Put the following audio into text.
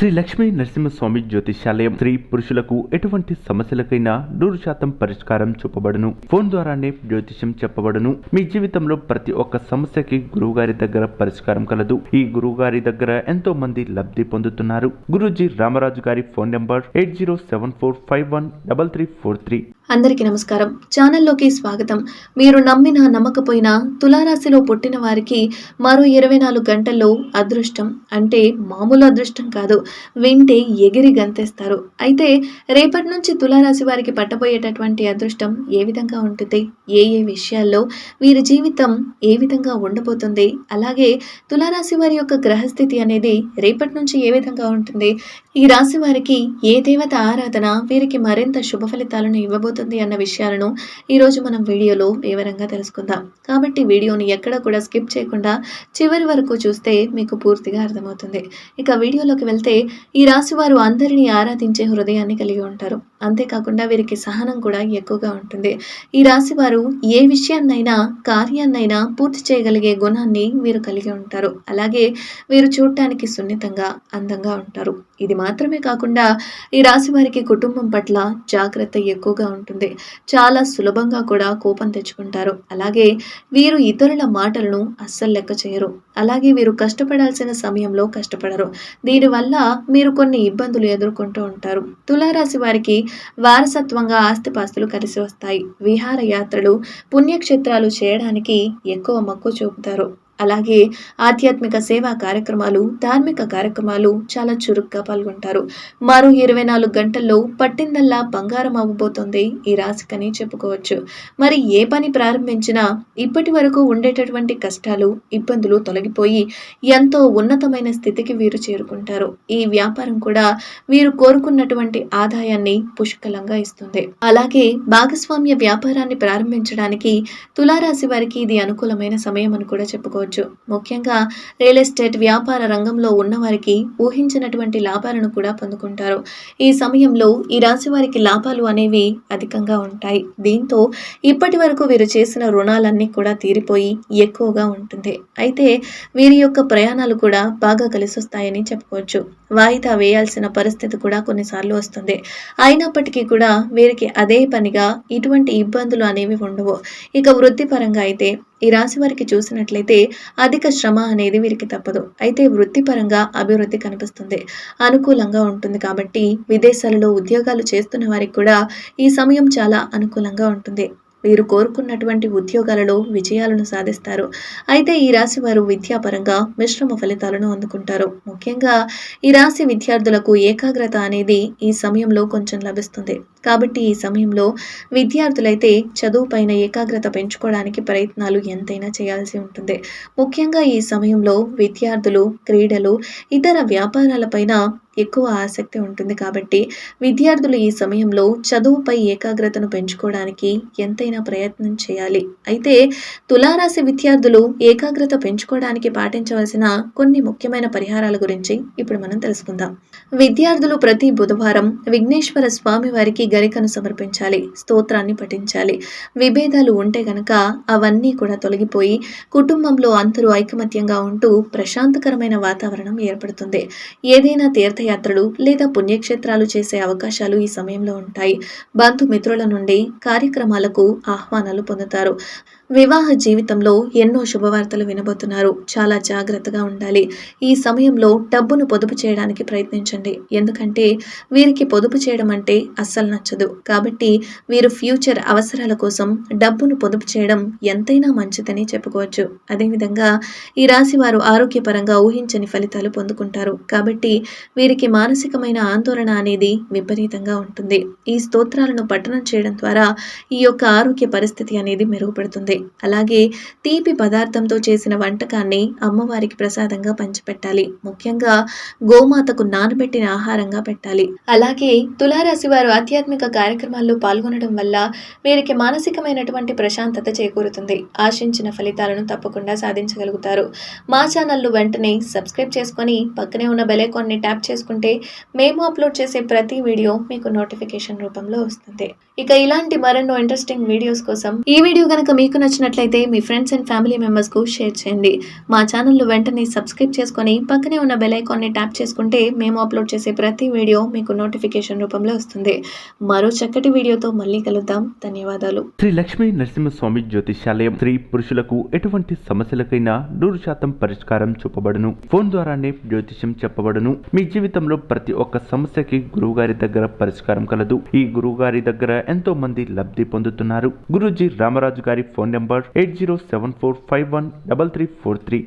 శ్రీ లక్ష్మీ నరసింహస్వామి జ్యోతిషాలయం స్త్రీ పురుషులకు ఎటువంటి సమస్యలకైనా నూరు శాతం పరిష్కారం చూపబడును. ఫోన్ ద్వారానే జ్యోతిషం చెప్పబడును. మీ జీవితంలో ప్రతి ఒక్క సమస్యకి గురువుగారి దగ్గర పరిష్కారం కలదు. ఈ గురువుగారి దగ్గర ఎంతో మంది లబ్ధి పొందుతున్నారు. గురూజీ రామరాజు గారి phone number eight zero seven four five one double three four three. అందరికీ నమస్కారం. ఛానల్లోకి స్వాగతం. మీరు నమ్మినా నమ్మకపోయినా తులారాశిలో పుట్టిన వారికి మరో ఇరవై నాలుగు గంటల్లో అదృష్టం. అంటే మామూలు అదృష్టం కాదు. వింటే ఎగిరి గంతేస్తారు. అయితే రేపటి నుంచి తులారాశి వారికి పట్టబోయేటటువంటి అదృష్టం ఏ విధంగా ఉంటుంది? ఏ ఏ విషయాల్లో వీరి జీవితం ఏ విధంగా ఉండబోతుంది? అలాగే తులారాశి వారి యొక్క గ్రహస్థితి అనేది రేపటి నుంచి ఏ విధంగా ఉంటుంది? ఈ రాశి వారికి ఏ దేవత ఆరాధన వీరికి మరింత శుభ ఫలితాలను ఇవ్వబోతుంది అన్న విషయాలను ఈరోజు మనం వీడియోలో వివరంగా తెలుసుకుందాం. కాబట్టి వీడియోని ఎక్కడ కూడా స్కిప్ చేయకుండా చివరి వరకు చూస్తే మీకు పూర్తిగా అర్థమవుతుంది. ఇక వీడియోలోకి వెళ్తే ఈ రాశి వారు అందరినీ ఆరాధించే హృదయాన్ని కలిగి ఉంటారు. అంతేకాకుండా వీరికి సహనం కూడా ఎక్కువగా ఉంటుంది. ఈ రాశి వారు ఏ విషయాన్నైనా కార్యాన్నైనా పూర్తి చేయగలిగే గుణాన్ని వీరు కలిగి ఉంటారు. అలాగే వీరు చూడటానికి సున్నితంగా అందంగా ఉంటారు. ఇది మాత్రమే కాకుండా ఈ రాశి వారికి కుటుంబం పట్ల జాగ్రత్త ఎక్కువగా ఉంటుంది. చాలా సులభంగా కూడా కోపం తెచ్చుకుంటారు. అలాగే వీరు ఇతరుల మాటలను అస్సలు లెక్క చేయరు. అలాగే వీరు కష్టపడాల్సిన సమయంలో కష్టపడరు. దీనివల్ల మీరు కొన్ని ఇబ్బందులు ఎదుర్కొంటూ ఉంటారు. తులారాశి వారికి వారసత్వంగా ఆస్తిపాస్తులు కలిసి వస్తాయి. విహారయాత్రలు పుణ్యక్షేత్రాలు చేయడానికి ఎక్కువ మక్కువ చూపుతారు. అలాగే ఆధ్యాత్మిక సేవా కార్యక్రమాలు ధార్మిక కార్యక్రమాలు చాలా చురుగ్గా పాల్గొంటారు. మరో ఇరవై నాలుగు గంటల్లో పట్టిందల్లా బంగారం అవ్వబోతోంది ఈ రాశికని చెప్పుకోవచ్చు. మరి ఏ పని ప్రారంభించినా ఇప్పటి వరకు ఉండేటటువంటి కష్టాలు ఇబ్బందులు తొలగిపోయి ఎంతో ఉన్నతమైన స్థితికి వీరు చేరుకుంటారు. ఈ వ్యాపారం కూడా వీరు కోరుకున్నటువంటి ఆదాయాన్ని పుష్కలంగా ఇస్తుంది. అలాగే భాగస్వామ్య వ్యాపారాన్ని ప్రారంభించడానికి తులారాశి వారికి ఇది అనుకూలమైన సమయం అని కూడా చెప్పుకోవచ్చు. ముఖ్యంగా రియల్ ఎస్టేట్ వ్యాపార రంగంలో ఉన్నవారికి ఊహించినటువంటి లాభాలను కూడా పొందుకుంటారు. ఈ సమయంలో ఈ రాశి వారికి లాభాలు అనేవి అధికంగా ఉంటాయి. దీంతో ఇప్పటి వరకు వీరు చేసిన రుణాలన్నీ కూడా తీరిపోయి ఎక్కువగా ఉంటుంది. అయితే వీరి యొక్క ప్రయాణాలు కూడా బాగా కలిసి వస్తాయని చెప్పుకోవచ్చు. వాయిదా వేయాల్సిన పరిస్థితి కూడా కొన్నిసార్లు వస్తుంది. అయినప్పటికీ కూడా వీరికి అదే పనిగా ఇటువంటి ఇబ్బందులు అనేవి ఉండవు. ఇక వృత్తిపరంగా అయితే ఈ రాశి వారికి చూసినట్లయితే అధిక శ్రమ అనేది వీరికి తప్పదు. అయితే వృత్తిపరంగా అభివృద్ధి కనిపిస్తుంది. అనుకూలంగా ఉంటుంది కాబట్టి విదేశాలలో ఉద్యోగాలు చేస్తున్న వారికి కూడా ఈ సమయం చాలా అనుకూలంగా ఉంటుంది. వీరు కోరుకున్నటువంటి ఉద్యోగాలలో విజయాలను సాధిస్తారు. అయితే ఈ రాశి వారు విద్యాపరంగా మిశ్రమ ఫలితాలను అందుకుంటారు. ముఖ్యంగా ఈ రాశి విద్యార్థులకు ఏకాగ్రత అనేది ఈ సమయంలో కొంచెం లభిస్తుంది. కాబట్టి ఈ సమయంలో విద్యార్థులైతే చదువుపైన ఏకాగ్రత పెంచుకోవడానికి ప్రయత్నాలు ఎంతైనా చేయాల్సి ఉంటుంది. ముఖ్యంగా ఈ సమయంలో విద్యార్థులు క్రీడలు ఇతర వ్యాపారాలపైన ఎక్కువ ఆసక్తి ఉంటుంది కాబట్టి విద్యార్థులు ఈ సమయంలో చదువుపై ఏకాగ్రతను పెంచుకోవడానికి ఎంతైనా ప్రయత్నం చేయాలి. అయితే తులారాశి విద్యార్థులు ఏకాగ్రత పెంచుకోవడానికి పాటించవలసిన కొన్ని ముఖ్యమైన పరిహారాల గురించి ఇప్పుడు మనం తెలుసుకుందాం. విద్యార్థులు ప్రతి బుధవారం విఘ్నేశ్వర స్వామి వారికి గరికను సమర్పించాలి స్తోత్రాన్ని పఠించాలి. విభేదాలు ఉంటే గనక అవన్నీ కూడా తొలగిపోయి కుటుంబంలో అందరూ ఐకమత్యంగా ఉంటూ ప్రశాంతకరమైన వాతావరణం ఏర్పడుతుంది. ఏదైనా తీర్థయాత్రలు లేదా పుణ్యక్షేత్రాలు చేసే అవకాశాలు ఈ సమయంలో ఉంటాయి. బంధుమిత్రుల నుండి కార్యక్రమాలకు ఆహ్వానాలు పొందుతారు. వివాహ జీవితంలో ఎన్నో శుభవార్తలు వినబోతున్నారు. చాలా జాగ్రత్తగా ఉండాలి. ఈ సమయంలో డబ్బును పొదుపు చేయడానికి ప్రయత్నించండి ఎందుకంటే వీరికి పొదుపు చేయడం అంటే అస్సలు నచ్చదు. కాబట్టి వీరు ఫ్యూచర్ అవసరాల కోసం డబ్బును పొదుపు చేయడం ఎంతైనా మంచిదని చెప్పుకోవచ్చు. అదేవిధంగా ఈ రాశి వారు ఆరోగ్యపరంగా ఊహించని ఫలితాలు పొందుకుంటారు. కాబట్టి వీరికి మానసికమైన ఆందోళన అనేది విపరీతంగా ఉంటుంది. ఈ స్తోత్రాలను పఠనం చేయడం ద్వారా ఈ యొక్క ఆరోగ్య పరిస్థితి అనేది మెరుగుపడుతుంది. అలాగే తీపి పదార్థంతో చేసిన వంటకాన్ని అమ్మవారికి ప్రసాదంగా పంచిపెట్టాలి. ముఖ్యంగా గోమాతకు నానబెట్టిన ఆహారంగా పెట్టాలి. అలాగే తులారాశి వారు ఆధ్యాత్మిక కార్యక్రమాల్లో పాల్గొనడం వల్ల వీరికి మానసికమైనటువంటి ప్రశాంతత చేకూరుతుంది. ఆశించిన ఫలితాలను తప్పకుండా సాధించగలుగుతారు. మా ఛానల్ను వెంటనే సబ్స్క్రైబ్ చేసుకొని పక్కనే ఉన్న బెలేకాన్ని ట్యాప్ చేసుకుంటే మేము అప్లోడ్ చేసే ప్రతి వీడియో మీకు నోటిఫికేషన్ రూపంలో వస్తుంది. ఇక ఇలాంటి మరెన్నో ఇంట్రెస్టింగ్ వీడియోస్ కోసం ఈ వీడియో కనుక మీకు నచ్చినట్లయితే మీ ఫ్రెండ్స్ అండ్ ఫ్యామిలీ మెంబర్స్కు షేర్ చేయండి. మా ఛానల్ను వెంటనే సబ్స్క్రైబ్ చేసుకొని పక్కనే ఉన్న బెలైకాన్ని ట్యాప్ చేసుకుంటే మేము అప్లోడ్ చేసే ప్రతి వీడియో మీకు నోటిఫికేషన్ రూపంలో వస్తుంది. మరో చక్కటి వీడియోతో మళ్ళీ కలుద్దాం. ధన్యవాదాలు. శ్రీ లక్ష్మీ నరసింహస్వామి జ్యోతిషాలయం స్త్రీ పురుషులకు ఎటువంటి సమస్యలకైనా నూరు శాతం పరిష్కారం చూపబడును. ఫోన్ ద్వారానే జ్యోతిష్యం చెప్పబడును. మీ జీవితంలో ప్రతి ఒక్క సమస్యకి గురువు గారి దగ్గర పరిష్కారం కలదు. ఈ గురువు గారి దగ్గర ఎంతో మంది లబ్ధి పొందుతున్నారు. గురుజీ రామరాజు గారి phone number eight zero seven four five one double three four three.